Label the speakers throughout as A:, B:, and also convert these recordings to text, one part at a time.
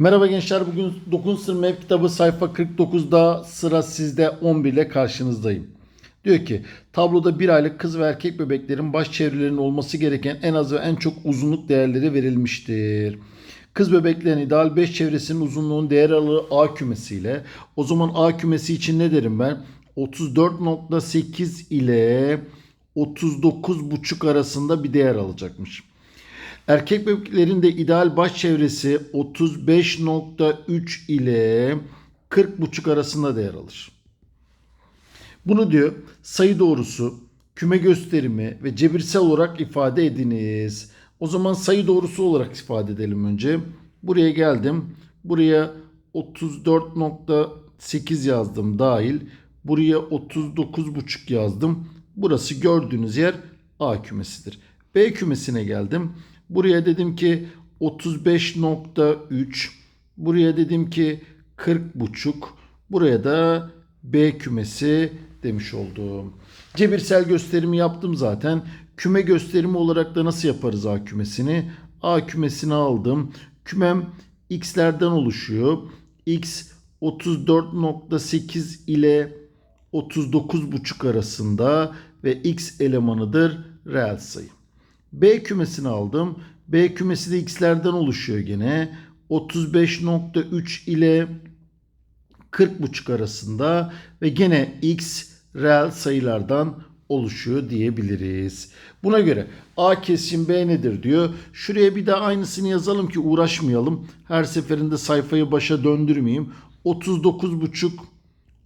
A: Merhaba gençler bugün 9. sınıf MEP kitabı sayfa 49'da sıra sizde 11 ile karşınızdayım. Diyor ki tabloda bir aylık kız ve erkek bebeklerin baş çevrelerinin olması gereken en az ve en çok uzunluk değerleri verilmiştir. Kız bebeklerin ideal 5 çevresinin uzunluğun değer aralığı A kümesiyle o zaman A kümesi için ne derim ben? 34.8 ile 39.5 arasında bir değer alacakmış. Erkek bebeklerin de ideal baş çevresi 35.3 ile 40.5 arasında değer alır. Bunu diyor sayı doğrusu, küme gösterimi ve cebirsel olarak ifade ediniz. O zaman sayı doğrusu olarak ifade edelim önce. Buraya geldim. Buraya 34.8 yazdım dahil. Buraya 39.5 yazdım. Burası gördüğünüz yer A kümesidir. B kümesine geldim. Buraya dedim ki 35.3. Buraya dedim ki 40.5. Buraya da B kümesi demiş oldum. Cebirsel gösterimi yaptım zaten. Küme gösterimi olarak da nasıl yaparız A kümesini? A kümesini aldım. Kümem x'lerden oluşuyor. x 34.8 ile 39.5 arasında ve x elemanıdır reel sayı. B kümesini aldım. B kümesi de x'lerden oluşuyor gene. 35.3 ile 40.5 arasında ve gene x reel sayılardan oluşuyor diyebiliriz. Buna göre A kesim B nedir diyor. Şuraya bir daha aynısını yazalım ki uğraşmayalım. Her seferinde sayfayı başa döndürmeyeyim. 39.5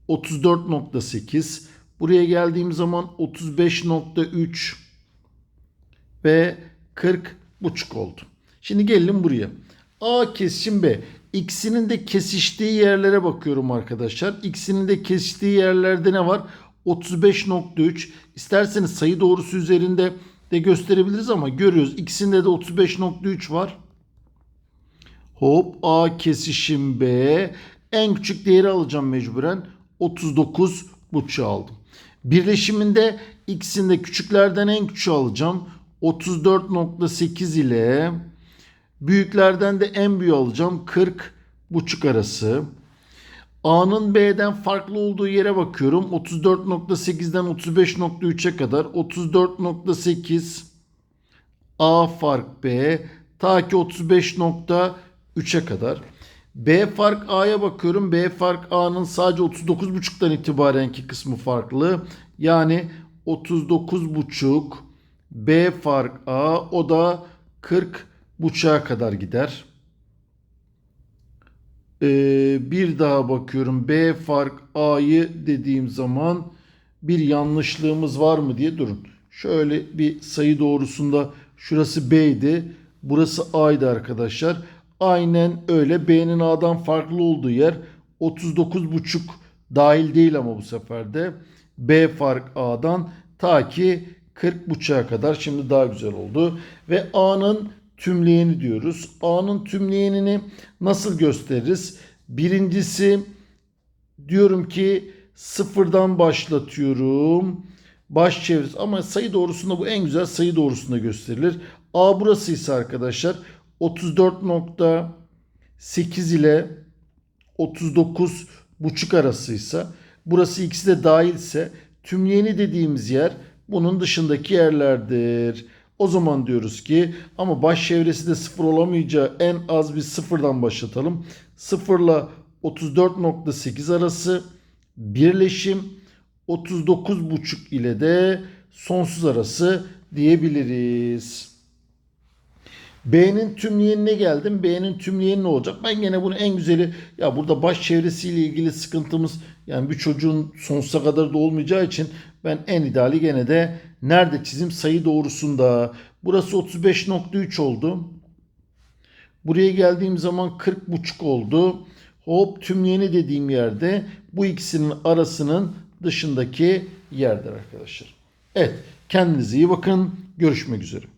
A: 34.8 Buraya geldiğim zaman 35.3 ve 40 buçuk oldu. Şimdi gelelim buraya. A kesişim B. X'inin de kesiştiği yerlere bakıyorum arkadaşlar. X'inin de kesiştiği yerlerde ne var? 35.3. İsterseniz sayı doğrusu üzerinde de gösterebiliriz ama görüyoruz. X'inde de 35.3 var. Hop A kesişim B. En küçük değeri alacağım mecburen. 39 buçuk aldım. Birleşiminde X'in de küçüklerden en küçüğü alacağım. 34.8 ile büyüklerden de en büyüğü alacağım 40 buçuk arası. A'nın B'den farklı olduğu yere bakıyorum. 34.8'den 35.3'e kadar 34.8 A fark B ta ki 35.3'e kadar. B fark A'ya bakıyorum. B fark A'nın sadece 39.5'tan itibarenki kısmı farklı. Yani 39.5 B fark A o da 40 buçuğa kadar gider. Ee, bir daha bakıyorum B fark A'yı dediğim zaman bir yanlışlığımız var mı diye durun. Şöyle bir sayı doğrusunda şurası B'ydi. Burası A'ydı arkadaşlar. Aynen öyle B'nin A'dan farklı olduğu yer 39.5 dahil değil ama bu sefer de B fark A'dan ta ki 40 buçuğa kadar şimdi daha güzel oldu. Ve A'nın tümleyeni diyoruz. A'nın tümleyenini nasıl gösteririz? Birincisi diyorum ki sıfırdan başlatıyorum. Baş çevresi ama sayı doğrusunda bu en güzel sayı doğrusunda gösterilir. A burası ise arkadaşlar 34.8 ile 39 buçuk arasıysa burası ikisi de dahilse tümleyeni dediğimiz yer bunun dışındaki yerlerdir. O zaman diyoruz ki ama baş çevresi de sıfır olamayacağı en az bir sıfırdan başlatalım. Sıfırla 34.8 arası birleşim 39.5 ile de sonsuz arası diyebiliriz. B'nin tümleyenine geldim. B'nin tümleyeni ne olacak? Ben gene bunu en güzeli ya burada baş çevresiyle ilgili sıkıntımız yani bir çocuğun sonsuza kadar da olmayacağı için ben en ideali gene de nerede çizim sayı doğrusunda. Burası 35.3 oldu. Buraya geldiğim zaman 40.5 oldu. Hop tümleyeni dediğim yerde bu ikisinin arasının dışındaki yerdir arkadaşlar. Evet kendinize iyi bakın. Görüşmek üzere.